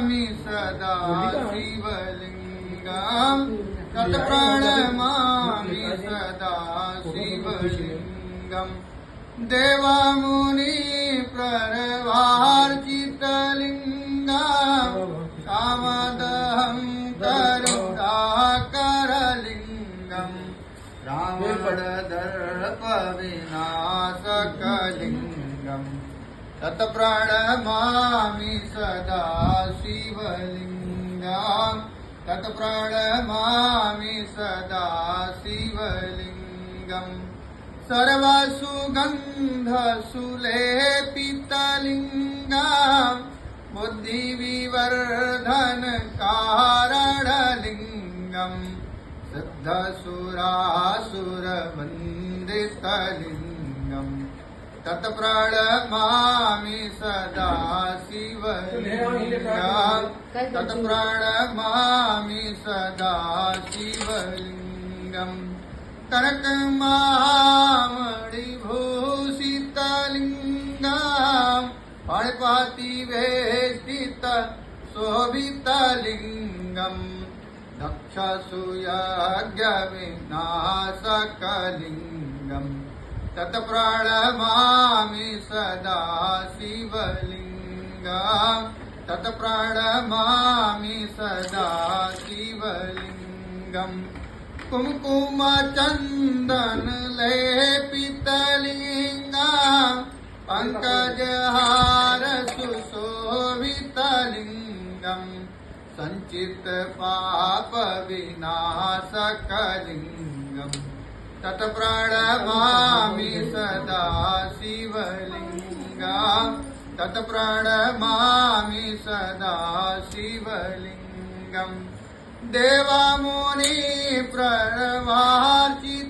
प्रणमामि सदा शिवलिङ्गम् तत्प्रणमामि सदा शिवलिङ्गम् देवामुनि प्रवार्चितलिङ्गम् कामदहं करुणाकरलिङ्गम् रावणदर्पविनाशकलिङ्गम्। तत्प्रणमामि सदा शिवलिङ्गम्। तत्प्रणमामि सदा शिवलिङ्गम्। सर्वसुगन्धसुलेपितलिङ्गम् बुद्धिविवर्धन कारणलिङ्गम् सिद्धसुरासुरवन्दितलिङ्गम् तत्प्रणमामि सदा शिवलिङ्गम् तत्प्रणमामि सदा शिवलिङ्गम्। कनकमामणिभूषितलिङ्गम् फणपातिवेष्टित शोभितलिङ्गम् दक्षसूयाज्ञविनाशकलिङ्गम्। तत्प्रणमामि सदा शिवलिङ्गम् तत्प्रणमामि सदा शिवलिङ्गम्। कुङ्कुमचन्दन लेपितलिङ्गम् पङ्कजहार सुशोभितलिङ्गम्। सञ्चित पाप विनाशकलिङ्गम् तत्प्रणमामि सदा शिवलिङ्गा। तत्प्रणमामि सदा शिवलिङ्गम्। देवामुनि प्रणवार्चितलिङ्गम्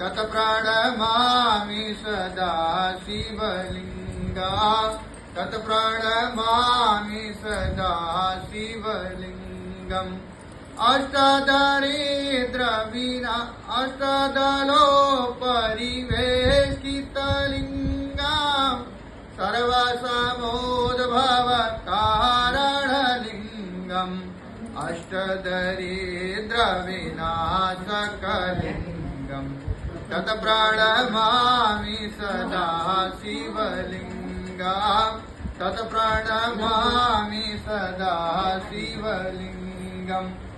तत्प्रणमामि सदा शिवलिङ्गा तत्प्रणमामि सदा शिवलिङ्गम् अष्टदरिद्रविना अष्टदलो परिवेशितलिङ्गम् सर्वसमोद्भवकारणलिङ्गम् अष्टदरिद्रविनाशकलिङ्गम् तत्प्रणमामि सदा शिवलिङ्गा। तत्प्रणमामि सदा शिवलिङ्गम्